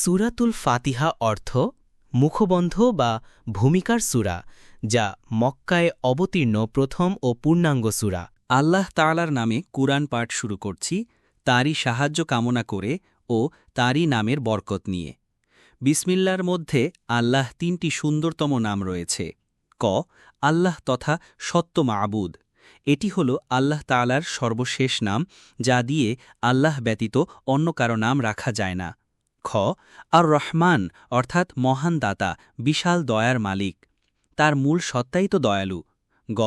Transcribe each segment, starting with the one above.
সুরাতুল ফাতিহা অর্থ মুখবন্ধ বা ভূমিকার সুরা, যা মক্কায় অবতীর্ণ প্রথম ও পূর্ণাঙ্গ সুরা। আল্লাহ তাআলার নামে কুরআন পাঠ শুরু করছি, তারই সাহায্য কামনা করে ও তারই নামের বরকত নিয়ে। বিসমিল্লার মধ্যে আল্লাহ তিনটি সুন্দরতম নাম রয়েছে। ক, আল্লাহ তথা সত্য মাবুদ। এটি হল আল্লাহ তাআলার সর্বশেষ নাম, যা দিয়ে আল্লাহ ব্যতীত অন্য কারও নাম রাখা যায় না। খ আর রহমান অর্থাৎ মহান দাতা, বিশাল দয়ার মালিক। তার মূল সত্তাই তো দয়ালু। গ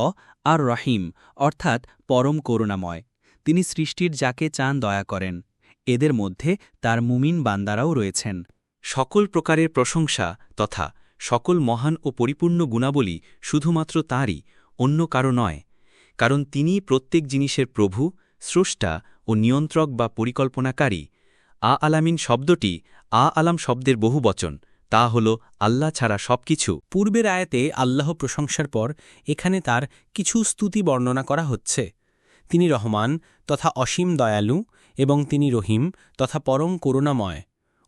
আর রহিম অর্থাৎ পরম করুণাময়। তিনি সৃষ্টির যাকে চান দয়া করেন। এদের মধ্যে তার মুমিন বান্দারাও রয়েছেন। সকল প্রকারের প্রশংসা তথা সকল মহান ও পরিপূর্ণ গুণাবলী শুধুমাত্র তাঁরই, অন্য কারও নয়। কারণ তিনি প্রত্যেক জিনিসের প্রভু, স্রষ্টা ও নিয়ন্ত্রক বা পরিকল্পনাকারী আ আলামিন শব্দটি আ আলাম শব্দের বহু বচন, তা হল আল্লাহ ছাড়া সবকিছু। পূর্বের আয়াতে আল্লাহ প্রশংসার পর এখানে তার কিছু স্তুতি বর্ণনা করা হচ্ছে। তিনি রহমান তথা অসীম দয়ালু এবং তিনি রহিম তথা পরম করুণাময়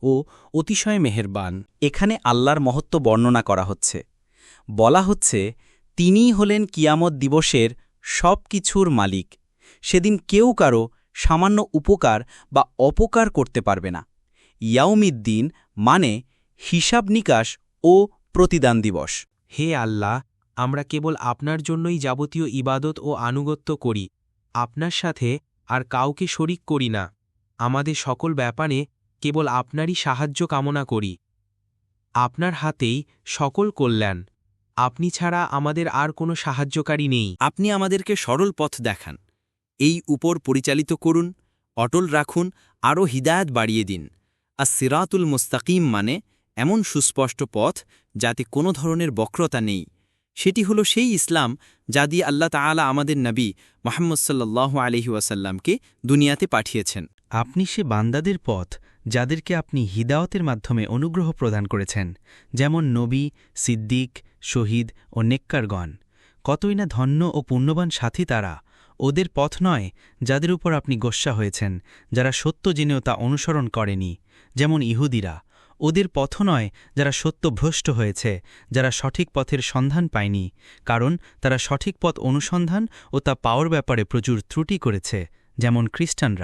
ও অতিশয় মেহেরবান। এখানে আল্লাহর মহত্ব বর্ণনা করা হচ্ছে। বলা হচ্ছে, তিনিই হলেন কিয়ামত দিবসের সব কিছুর মালিক। সেদিন কেউ কারও সামান্য উপকার বা অপকার করতে পারবে না। ইয়াউমিদ্দিন মানে হিসাব নিকাশ ও প্রতিদান দিবস। হে আল্লাহ আমরা কেবল আপনার জন্যই যাবতীয় ইবাদত ও আনুগত্য করি আপনার সাথে আর কাউকে শরিক করি না। আমাদের সকল ব্যাপারে কেবল আপনারই সাহায্য কামনা করি। আপনার হাতেই সকল কল্যাণ। আপনি ছাড়া আমাদের আর কোনো সাহায্যকারী নেই। আপনি আমাদেরকে সরল পথ দেখান। এই উপর পরিচালিত করুন, অটল রাখুন, আরও হিদায়াত বাড়িয়ে দিন। আর সিরাতুল মুস্তাকিম মানে এমন সুস্পষ্ট পথ যাতে কোনো ধরনের বক্রতা নেই। সেটি হলো সেই ইসলাম যা দিয়ে আল্লাহ তাআলা আমাদের নবী মোহাম্মদ সাল্লাহ আলহি ওয়াসাল্লামকে দুনিয়াতে পাঠিয়েছেন। আপনি সে বান্দাদের পথ যাদেরকে আপনি হিদায়তের মাধ্যমে অনুগ্রহ প্রদান করেছেন, যেমন নবী, সিদ্দিক, শহীদ ও নেককারগণ। কতই না ধন্য ও পুণ্যবান সাথী তারা ওদের পথ নয় যাদের উপর আপনি গোস্বা হয়েছেন, যারা সত্য জেনেও তা অনুসরণ করেনি, যেমন ইহুদিরা। ওদের পথ নয় যারা সত্য ভ্রষ্ট হয়েছে, যারা সঠিক পথের সন্ধান পায়নি, কারণ তারা সঠিক পথ অনুসন্ধান ও তা পাওয়ার ব্যাপারে প্রচুর ত্রুটি করেছে, যেমন খ্রিস্টানরা।